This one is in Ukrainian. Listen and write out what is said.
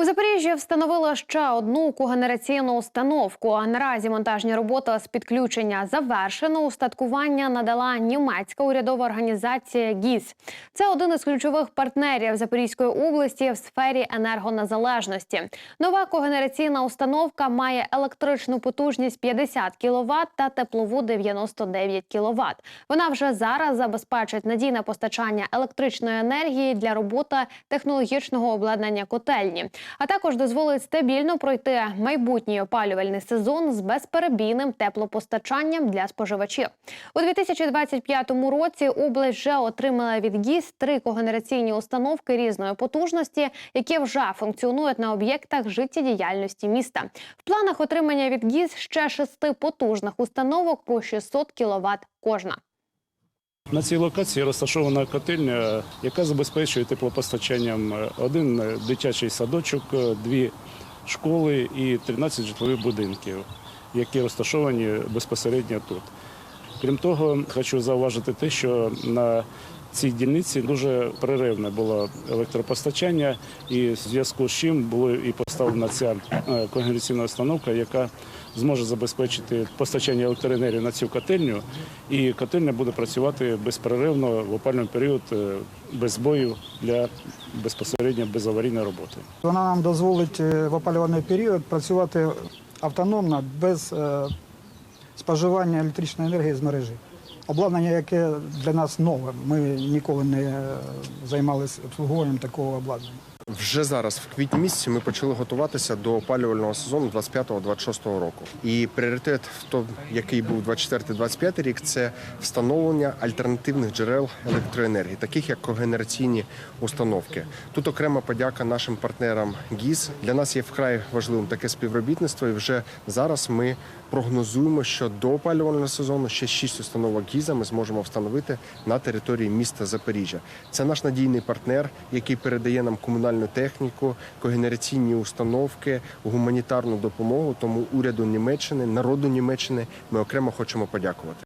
У Запоріжжі встановили ще одну когенераційну установку. Наразі монтажні роботи з підключення завершено. Устаткування надала німецька урядова організація ГІС. Це один із ключових партнерів Запорізької області в сфері енергонезалежності. Нова когенераційна установка має електричну потужність 50 кВт та теплову 99 кВт. Вона вже зараз забезпечить надійне постачання електричної енергії для роботи технологічного обладнання котельні, а також дозволить стабільно пройти майбутній опалювальний сезон з безперебійним теплопостачанням для споживачів. У 2025 році область вже отримала від ГІС три когенераційні установки різної потужності, які вже функціонують на об'єктах життєдіяльності міста. В планах отримання від ГІС ще шести потужних установок по 600 кВт кожна. На цій локації розташована котельня, яка забезпечує теплопостачанням е, один е, дитячий садочок, е, дві школи і 13 житлових будинків, які розташовані безпосередньо тут. Крім того, хочу зауважити те, що на цій дільниці дуже переривне було електропостачання, і в зв'язку з чим була і поставлена ця е, когенераційна установка, яка зможе забезпечити постачання електроенергії на цю котельню, і котельня буде працювати безперервно в опальний період е, без бою для безпосередньо безаварійної роботи. Вона нам дозволить е, в опалювальний період працювати автономно без споживання електричної енергії з мережі. Обладнання, яке для нас нове. Ми ніколи не е, займалися обслуговуванням такого обладнання. Вже зараз, в квітні місяці, ми почали готуватися до опалювального сезону 25-26 року. І пріоритет, який був 24-25 рік, це встановлення альтернативних джерел електроенергії, таких як когенераційні установки. Тут окрема подяка нашим партнерам ГІС. Для нас є вкрай важливим таке співробітництво. І вже зараз ми прогнозуємо, що до опалювального сезону ще 6 установок ГІЗа ми зможемо встановити на території міста Запоріжжя. Це наш надійний партнер, який передає нам комунальну техніку, когенераційні установки, гуманітарну допомогу. Тому уряду Німеччини, народу Німеччини ми окремо хочемо подякувати.